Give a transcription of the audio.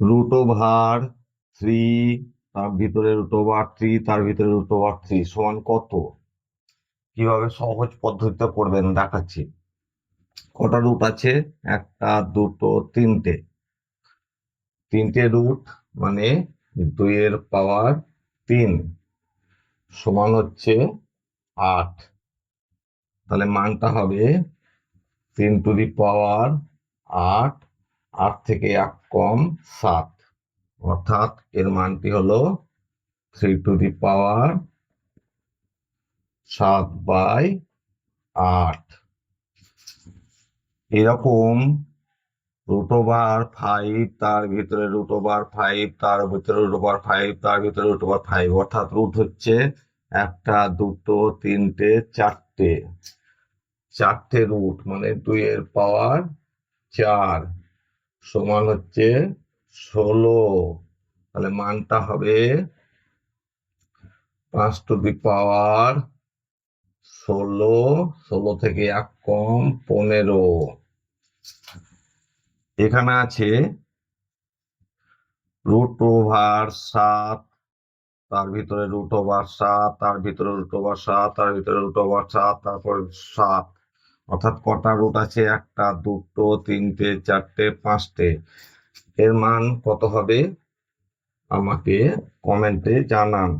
Root over three তার ভিতরে root over three তার ভিতরে রুট ওভার থ্রি সমান কত? কীভাবে সহজ পদ্ধতিতে করবেন দেখাচ্ছি। কটা রুট আছে? একটা, দুটো, তিনটে। তিনটে রুট মানে দুইয়ের পাওয়ার তিন, সমান হচ্ছে আট। তাহলে মানটা হবে তিন টু দি পাওয়ার আট আট থেকে এক কম সাত। অর্থাৎ এর মানটি হলো থ্রি টু দি পাওয়ার সাত বাই আট। এরকম রুট ওভার ফাইভ তার ভিতরে রুট ওভার ফাইভ তার ভিতরে রুট ওভার ফাইভ তার ভিতরে রুট ওভার ফাইভ অর্থাৎ রুট হচ্ছে একটা, দুটো, তিনটে, চারটে। চারটে রুট মানে দুইয়ের পাওয়ার চার। সমান হচ্ছে ষোলো। তাহলে মানটা হবে পাঁচ টু দি পাওয়ার ষোলো। ষোলো থেকে এক কম পনেরো। এখানে আছে রুট ওভার সাত, তার ভিতরে রুট ওভার সাত, তার ভিতরে রুট ওভার সাত, তার ভিতরে রুট ওভার সাত, তারপর সাত। অর্থাৎ কটা রুট আছে? একটা, দুটো, তিনটে, চারটে, পাঁচটে। এর মান কত হবে? আমাকে কমেন্টে জানান।